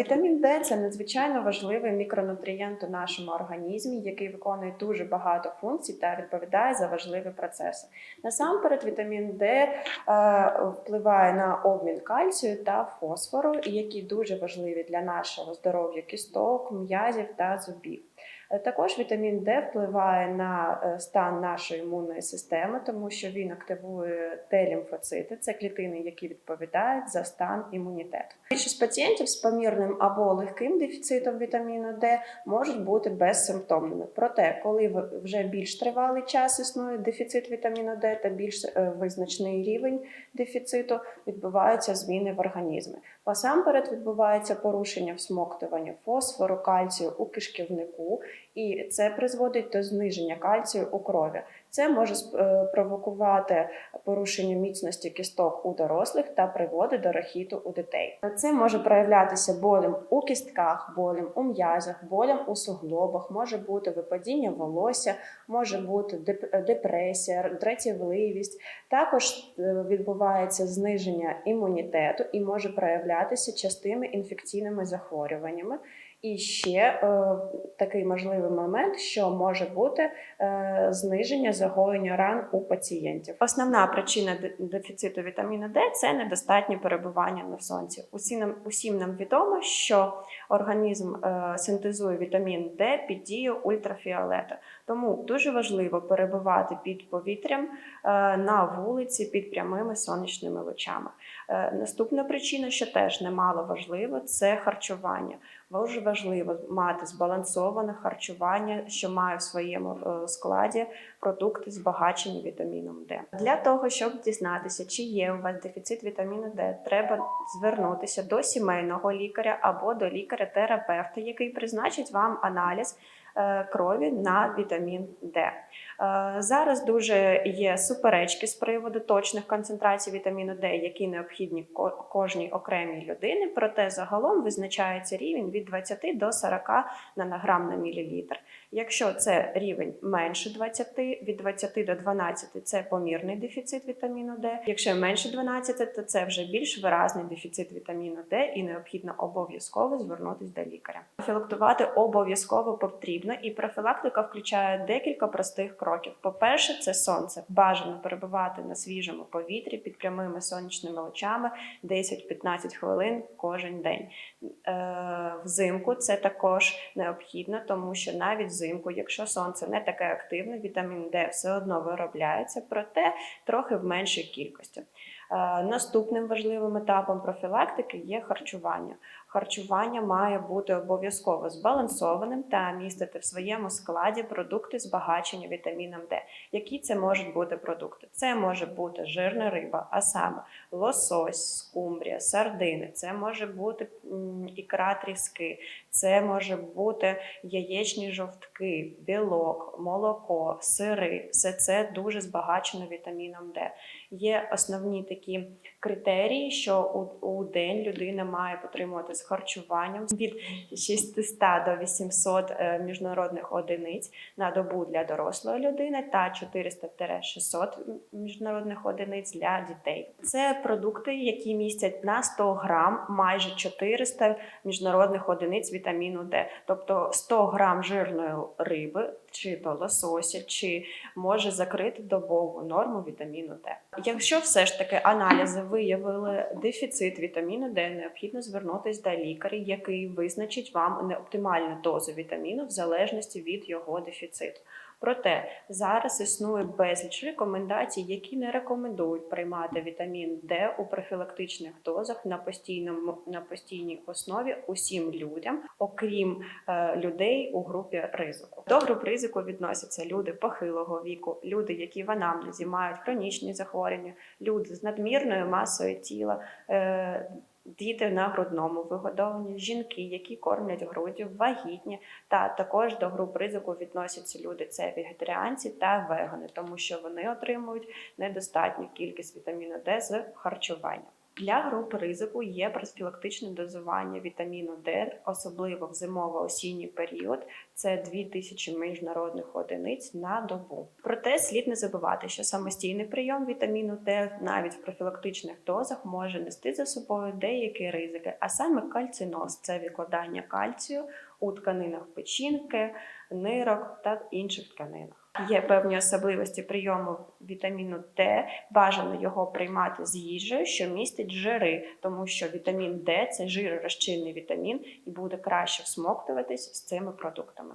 Вітамін Д це надзвичайно важливий мікронутрієнт у нашому організмі, який виконує дуже багато функцій та відповідає за важливі процеси. Насамперед, вітамін Д е, впливає на обмін кальцію та фосфору, які дуже важливі для нашого здоров'я кісток, м'язів та зубів. Е, Також вітамін Д впливає на е, стан нашої імунної системи, тому що він активує Т-лімфоцити, це клітини, які відповідають за стан імунітету. Більшість пацієнтів з помірним або легким дефіцитом вітаміну Д можуть бути безсимптомними. Проте, коли вже більш тривалий час існує дефіцит вітаміну Д та більш е, визначний рівень дефіциту, відбуваються зміни в організмі. Насамперед відбувається порушення всмоктування фосфору, кальцію у кишківнику, і це призводить до зниження кальцію у крові. Це може е, провокувати порушення міцності кісток у дорослих та приводить до рахіту у дітей. Це може проявлятися болем у кістках, болем у м'язах, болем у суглобах, може бути випадіння волосся, може бути депресія, дратівливість. Також е, відбувається зниження імунітету і може проявлятися частими інфекційними захворюваннями. І ще е, такий можливий момент, що може бути е, зниження загоєння ран у пацієнтів. Основна причина дефіциту вітаміну Д це недостатнє перебування на сонці. Усі нам усім нам відомо, що організм е, синтезує вітамін Д під дією ультрафіолету. Тому дуже важливо перебувати під повітрям е, на вулиці під прямими сонячними лучами. Е, Наступна причина, що теж немало важливо, це харчування. Дуже важливо мати збалансоване харчування, що має в своєму е, складі продукти збагачені вітаміном Д. Для того, щоб дізнатися, чи є у вас дефіцит вітаміну Д, треба звернутися до сімейного лікаря або до лікаря-терапевта, який призначить вам аналіз крові на вітамін Д. Е, Зараз дуже є суперечки з приводу точних концентрацій вітаміну Д, які необхідні ко- кожній окремій людині. Проте загалом визначається рівень від 20 до 40 нанограм на мілілітр. Якщо це рівень менше 20, від 20 до 12 це помірний дефіцит вітаміну Д. Якщо менше 12, то це вже більш виразний дефіцит вітаміну Д і необхідно обов'язково звернутися до лікаря. Профілактувати обов'язково потрібно, і профілактика включає декілька простих кроків. По-перше, це сонце. Бажано перебувати на свіжому повітрі під прямими сонячними лучами 10-15 хвилин кожен день. Е, Взимку це також необхідно, тому що навіть взимку, якщо сонце не таке активне, вітамін Д все одно виробляється, проте трохи в меншій кількості. Е, Наступним важливим етапом профілактики є харчування. Харчування має бути обов'язково збалансованим та містити в своєму складі продукти збагачення вітаміном Д. Які це можуть бути продукти? Це може бути жирна риба, а саме лосось, скумбрія, сардини. Це може бути ікра тріски, це може бути яєчні жовтки, білок, молоко, сири. Все це дуже збагачено вітаміном Д. Є основні такі критерії, що у, у день людина має потримувати з харчуванням від 600 до 800 е, міжнародних одиниць на добу для дорослої людини та 400-600 міжнародних одиниць для дітей. Це продукти, які містять на 100 грам майже 400 міжнародних одиниць вітаміну Д, тобто 100 грам жирної риби, чи то лосося, чи може закрити добову норму вітаміну Д. Якщо все ж таки аналізи виявили дефіцит вітаміну Д, необхідно звернутися до лікаря, який визначить вам неоптимальну дозу вітаміну в залежності від його дефіциту. Проте зараз існує безліч рекомендацій, які не рекомендують приймати вітамін Д у профілактичних дозах на постійному на постійній основі усім людям, окрім е, людей у групі ризику. До груп ризику відносяться люди похилого віку, люди, які в анамнезі мають хронічні захворювання, люди з надмірною масою тіла. Е, Діти на грудному вигодованні, жінки, які кормлять груддю, вагітні, та також до груп ризику відносяться люди це вегетаріанці та вегани, тому що вони отримують недостатню кількість вітаміну Д з харчування. Для груп ризику є профілактичне дозування вітаміну Д, особливо в зимово-осінній період. Це 2000 міжнародних одиниць на добу. Проте слід не забувати, що самостійний прийом вітаміну Д навіть в профілактичних дозах може нести за собою деякі ризики, а саме кальциноз це відкладання кальцію у тканинах печінки, нирок та інших тканинах. Є певні особливості прийому вітаміну Д. Бажано його приймати з їжею, що містить жири, тому що вітамін Д це жиророзчинний вітамін і буде краще всмоктуватись з цими продуктами.